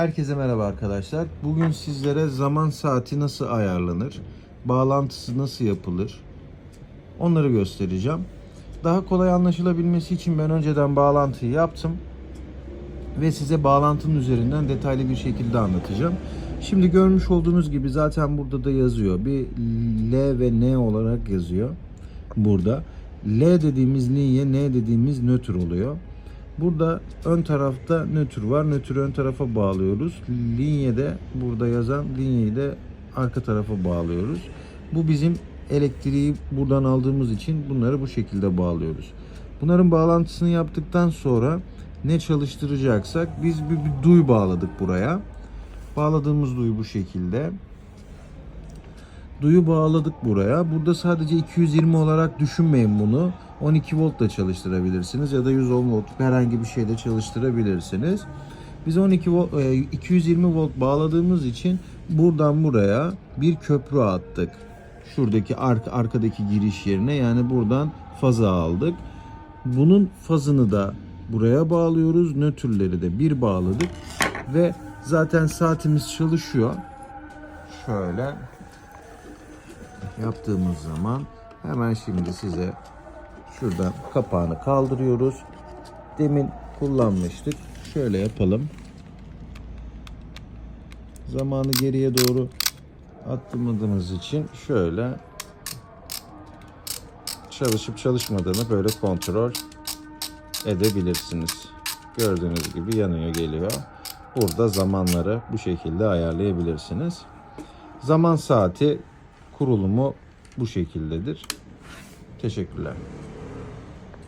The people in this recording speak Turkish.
Herkese merhaba arkadaşlar. Bugün sizlere zaman saati nasıl ayarlanır, bağlantısı nasıl yapılır onları göstereceğim. Daha kolay anlaşılabilmesi için ben önceden bağlantıyı yaptım ve size bağlantının üzerinden detaylı bir şekilde anlatacağım. Şimdi görmüş olduğunuz gibi zaten burada da yazıyor. Bir L ve N olarak yazıyor burada. L dediğimiz linye, N dediğimiz nötr oluyor. Burada ön tarafta nötr var. Nötrü ön tarafa bağlıyoruz. Linye de burada yazan linyeyi de arka tarafa bağlıyoruz. Bu bizim elektriği buradan aldığımız için bunları bu şekilde bağlıyoruz. Bunların bağlantısını yaptıktan sonra ne çalıştıracaksak biz bir, bir duy bağladık buraya. Bağladığımız duyu bu şekilde. Duyu bağladık buraya. Burada sadece 220 olarak düşünmeyin bunu. 12 volt da çalıştırabilirsiniz ya da 110 volt herhangi bir şeyde çalıştırabilirsiniz. Biz 12 volt, e, 220 volt bağladığımız için buradan buraya bir köprü attık. Şuradaki arka, arkadaki giriş yerine yani buradan fazı aldık. Bunun fazını da buraya bağlıyoruz. Nötrleri de bir bağladık ve zaten saatimiz çalışıyor. Şöyle yaptığımız zaman hemen şimdi size şuradan kapağını kaldırıyoruz. Demin kullanmıştık. Şöyle yapalım. Zamanı geriye doğru attırmadığımız için şöyle çalışıp çalışmadığını böyle kontrol edebilirsiniz. Gördüğünüz gibi yanıyor geliyor. Burada zamanları bu şekilde ayarlayabilirsiniz. Zaman saati kurulumu bu şekildedir. Teşekkürler.